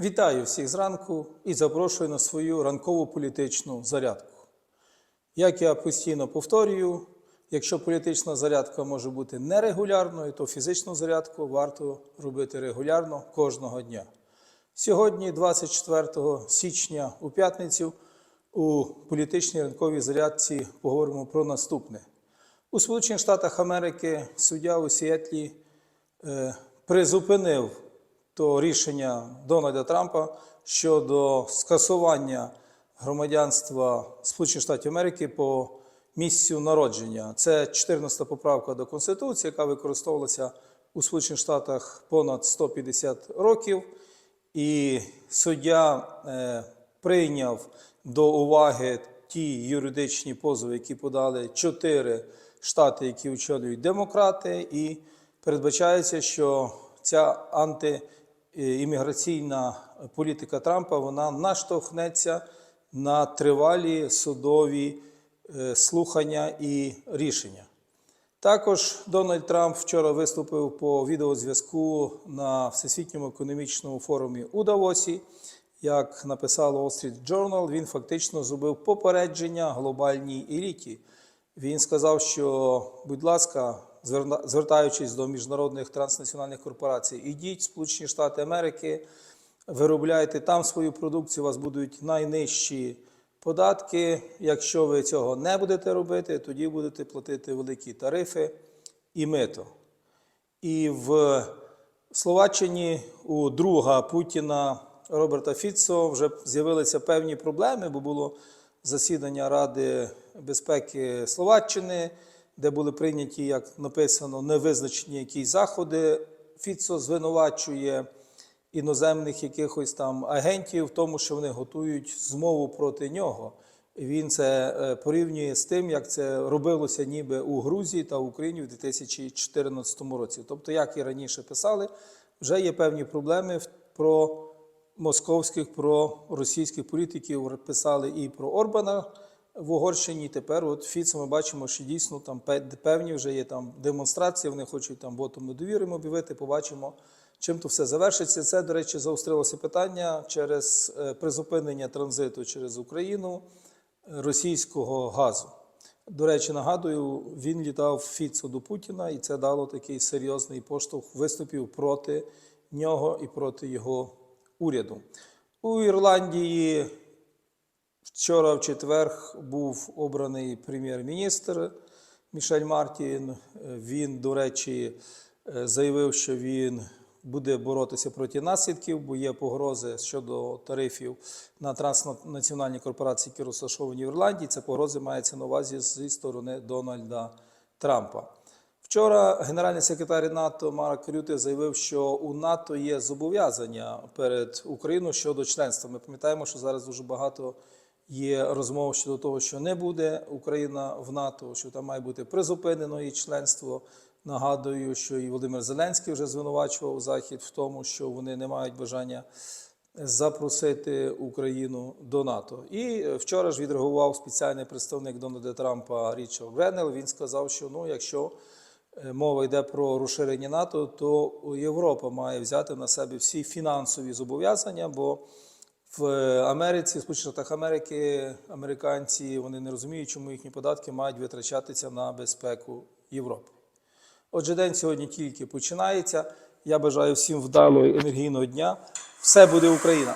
Вітаю всіх зранку і запрошую на свою ранкову політичну зарядку. Як я постійно повторюю, якщо політична зарядка може бути нерегулярною, то фізичну зарядку варто робити регулярно кожного дня. Сьогодні, 24 січня, у п'ятницю, у політичній ранковій зарядці поговоримо про наступне. У Сполучених Штатах Америки суддя у Сіетлі е, призупинив то рішення Дональда Трампа щодо скасування громадянства Сполучених Штатів Америки по місцю народження. Це 14 поправка до Конституції, яка використовувалася у Сполучених Штатах понад 150 років. І суддя е, прийняв до уваги ті юридичні позови, які подали чотири штати, які очолюють демократи, і передбачається, що ця антиімміграційна політика Трампа вона наштовхнеться на тривалі судові е, слухання і рішення. Також Дональд Трамп вчора виступив по відеозв'язку на Всесвітньому економічному форумі у Давосі. Як написало Wall Street Journal, він фактично зробив попередження глобальній еліті. Він сказав, що, будь ласка, звертаючись до міжнародних транснаціональних корпорацій, ідіть Сполучені Штати Америки, виробляйте там свою продукцію, у вас будуть найнижчі податки. Якщо ви цього не будете робити, тоді будете платити великі тарифи і мито. І в Словаччині у друга Путіна Роберта Фіцо вже з'явилися певні проблеми, бо було засідання Ради безпеки Словаччини, де були прийняті, як написано, невизначені якісь заходи. Фіцо звинувачує іноземних якихось там агентів в тому, що вони готують змову проти нього. І Він це е, порівнює з тим, як це робилося ніби у Грузії та Україні в 2014 році. Тобто, як і раніше писали, вже є певні проблеми про московських, про російських політиків. Писали і про Орбана в Угорщині. Тепер от Фіцо ми бачимо, що дійсно там певні вже є там демонстрації. Вони хочуть там вотом недовіри об'явити. Побачимо. Чим то все завершиться? Це, до речі, заострилося питання через е, призупинення транзиту через Україну е, російського газу. До речі, нагадую, він літав Фіцо до Путіна, і це дало такий серйозний поштовх виступів проти нього і проти його уряду. У Ірландії вчора, в четвер, був обраний прем'єр-міністр Мішель Мартін. Він, до речі, е, заявив, що він буде боротися проти наслідків, бо є погрози щодо тарифів на транснаціональні корпорації, які розташовані в Ірландії. Це погрози мається на увазі зі сторони Дональда Трампа. Вчора генеральний секретар НАТО Марк Рюте заявив, що у НАТО є зобов'язання перед Україною щодо членства. Ми пам'ятаємо, що зараз дуже багато є розмов щодо того, що не буде Україна в НАТО, що там має бути призупинено її членство. Нагадую, що і Володимир Зеленський вже звинувачував Захід в тому, що вони не мають бажання запросити Україну до НАТО. І вчора ж відреагував спеціальний представник Дональда Трампа Річард Гренел. Він сказав, що ну, якщо е, мова йде про розширення НАТО, то Європа має взяти на себе всі фінансові зобов'язання, бо в Америці, в Сполучених Штатах Америки, американці вони не розуміють, чому їхні податки мають витрачатися на безпеку Європи. Отже, день сьогодні тільки починається. Я бажаю всім вдалого енергійного дня. Все буде Україна!